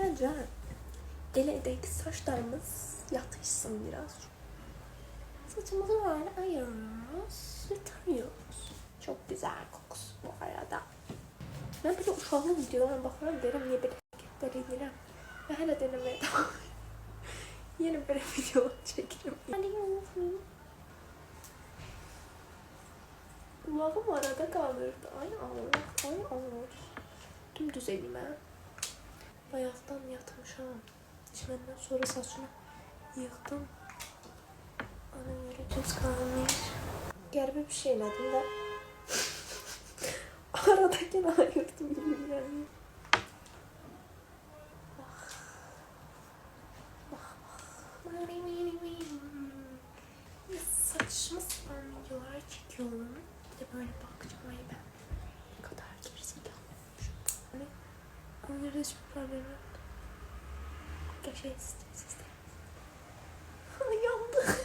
Bence ele edeydi saçlarımız yatışsın biraz. Saçımızı böyle ayırıyoruz ve tarıyoruz. Çok güzel kokusu bu arada. Ben böyle uşağın videolarına bakarım derim niye böyle hareketler ederim. Ve hala denemeye devam. Yeni böyle video çekerim. Hadi unutmayın. Kulağım arada kalırdı. Ay Allah, ay Allah. Dümdüz elime. Bayaktan yatmışam. İçmenden sonra saçını yıktım. Ana göre düz kalmış. Gerbe bir şey dedim de. Aradakini ayırdım. Bak bak. Saçma sapan videolar çekiyorum. Bir de böyle bakacağım. Ay ben ne kadar gerizekalıymışım. Hani onlara hiçbir problem yok. Gerçekten sizde. Yandı.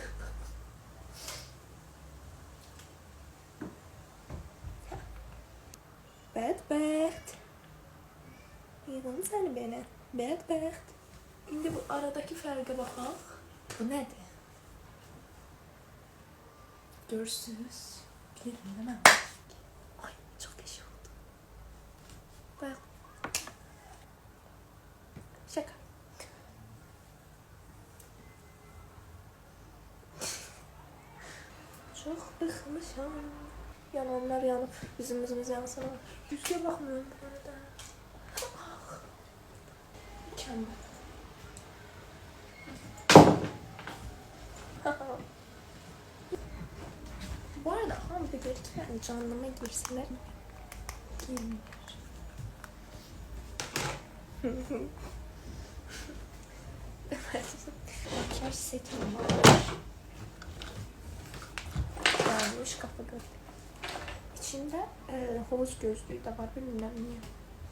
Bedbert. Yedin sen beni. Bedbert. İndi bu aradaki fərqə baxaq. Bu nədir? Görürsünüz? Bilirəm, mən. Çok bıkmışım. Yananlar yanıp bizim yüzümüz yansın. Yüzüne bakmıyorum bu arada. Ah. Mükemmel. bu arada hamburger yani canlıma girseler girmiyor. Makyaj setim var Gelmiş kafa göz. İçinde e, havuz gözlüğü de var bilmem niye.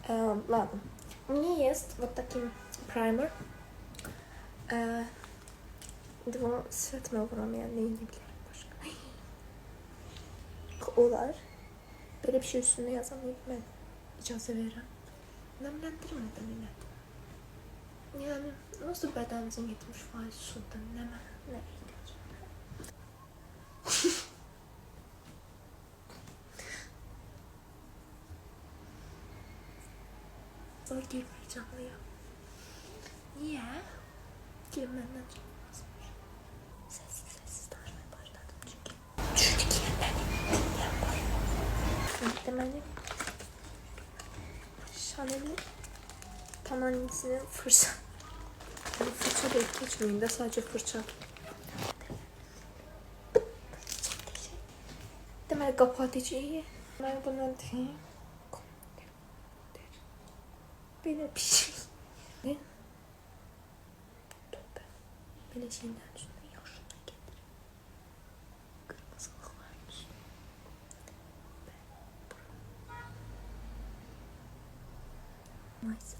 E, ладно. У меня есть вот такой праймер. E, Два светme vuramayan neyini bilirim başka. Olar. Böyle bir şey üstünde yazamayıp ben icazə verirəm. Nemlendirmeden yine. Yani nasıl bedenimizin 70 faiz suda neme ne ihtiyaç var? zor girmeye canlıya. Niye? Girmenden çıkmazmış. Sessiz sessiz tarifeye başladım çünkü. Çünkü beni yapar. Muhtemelen Chanel'in tam annesine fırça. Yani fırça deyip geçmeyin de sadece fırça. Demel kapatıcıyı. Ben bunu diyeyim. Böyle bir şey. Ne? Tövbe. Böyle şeyler üstüne yaşına getir. Kırmızılık varmış. Ben Neyse.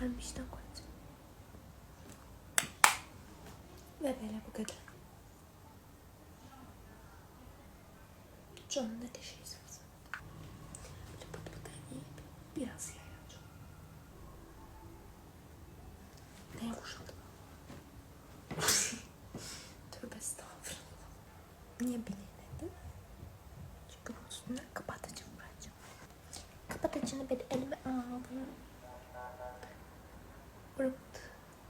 Ben bir şeyden koyacağım. Ve böyle bu kadar. Niye bilinmedim? Çünkü bunun üstüne kapatıcı vuracağım. Kapatıcını bir elime aldım. Burpt,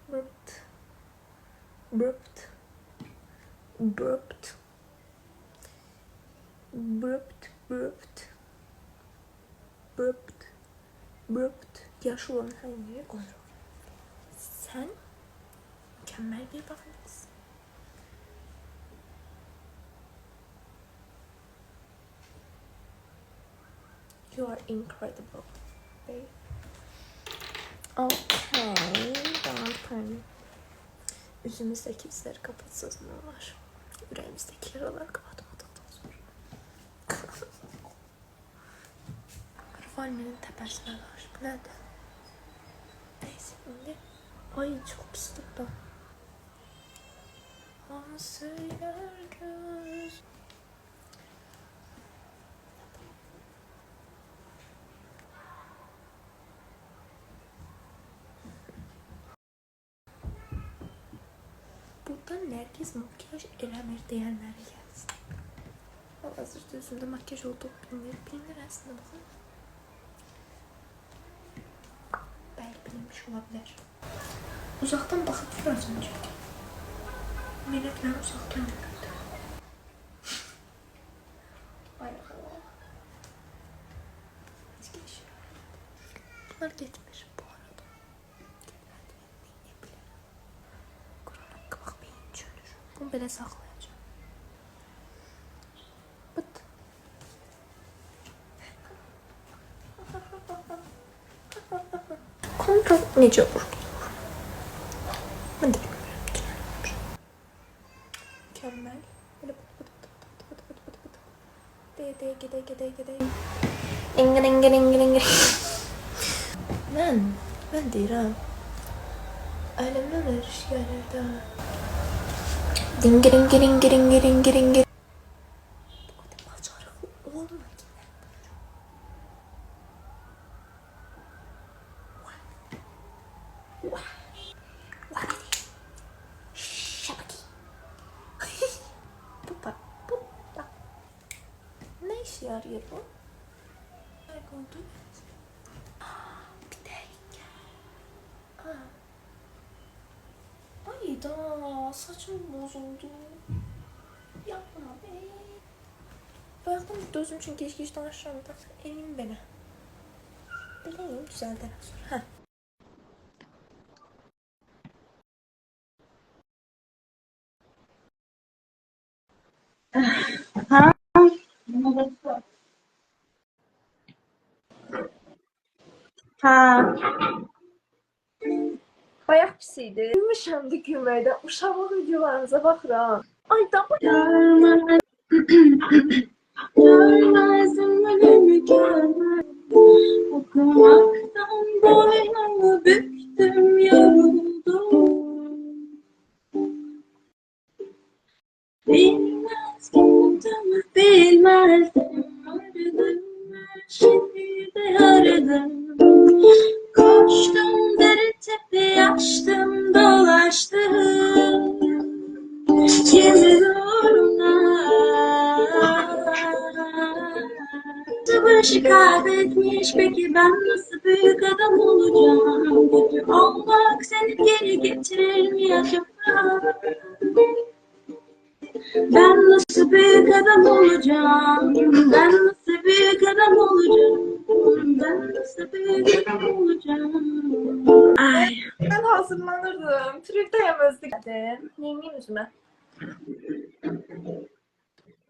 burpt, burpt, burpt, burpt, burpt, burpt, burpt. Ya şu an hangi olur? Sen mükemmel bir bakmışsın. You are incredible, babe. Okay, panic. Yüzümüzdeki izleri kapatsız mı var? Yüreğimizdeki yaraları kapatmadıktan sonra. Rıvanne'nin tepesine var. Bu nerede? Neyse şimdi. Ay çok pis tuttu. Ansıylar göz. Buradan Nergis makyaj Eremir diyenlere gelsin. Ama hazırda yüzümde makyaj olduğu bilinir. Bilinir aslında bakın. Belki bilinmiş olabilir. Uzaktan bakıp dur az önce. Melekler uzaktan görüldü. Vay bakalım. Bunlar gitmiş. Bu Bunu belə saxlayacağım. Bıt. Kontrol necə olur? Bilmirəm. Mükemmel. Böyle bıt bıt bıt bıt bıt bıt gide gide gide. Engin engin engin engin. Mən, mən deyirəm. Əlimdən elə iş gəlir 링기링기링기링기링기링기 시야리로 아. Hayda saçım bozuldu. Yapma be. Bıraktım gözüm çünkü keşke işte aşağıda. Emin beni. Bilmiyorum düzelden sonra. Heh. Ha? Ha idi. Gülmüşəmdi gülməkdən. Uşaqlıq videolarınıza baxıram. Ay da görmez, görmezdim ölümü görmez. Okumaktan boynumu büktüm, yoruldum. Bilmezdim, tamam bilmezdim. Aradım, her şeyi de aradım. Koştum, dere tepe açtım, dolaştım. Kimi uğruna. Savaşı kaybetmiş peki ben nasıl büyük adam olacağım? Kötü olmak seni geri getirir mi acaba? Ben nasıl büyük adam olacağım? Ben nasıl büyük adam olacağım? Ben nasıl büyük adam olacağım hazırlanırdım. Tripteyim özledim. Yengem üzüme.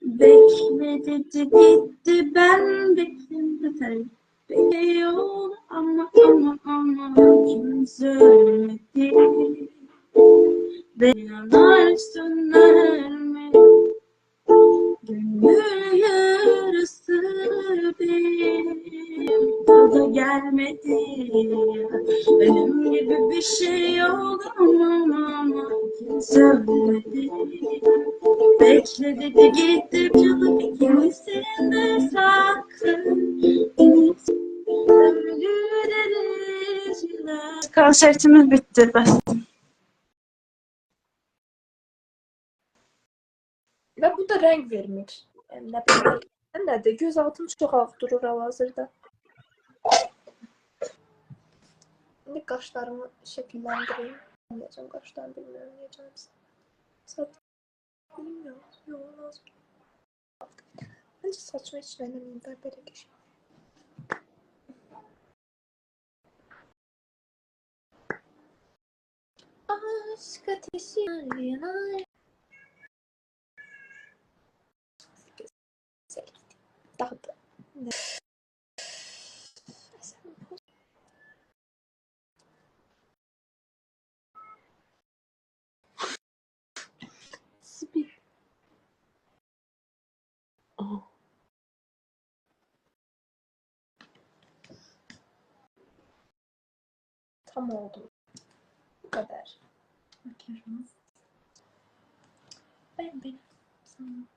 Bekledi gitti ben bekledim Bekliyor ama ama ama kim söyledi Beni yanarsın erme Gönül gelmedi Benim gibi bir şey oldu ama ama ama kim söyledi Bekle dedi gitti canım ikimizin saklı Konsertimiz bitti bas. Və bu da rəng vermir. Yəni nə bilim. Göz altım çox ağ durur hal-hazırda. Şimdi kaşlarımı şekillendireyim. Anlayacağım kaşlarımı bilmiyorum diyeceğim size. Saat bilmiyorum. Yok lazım. Bence saçma hiç önemli değil böyle kişi. Aşk ateşi yanar. Daha da. Tam oldu. Bu kadar. Makyajımız. Ben benim. Sana.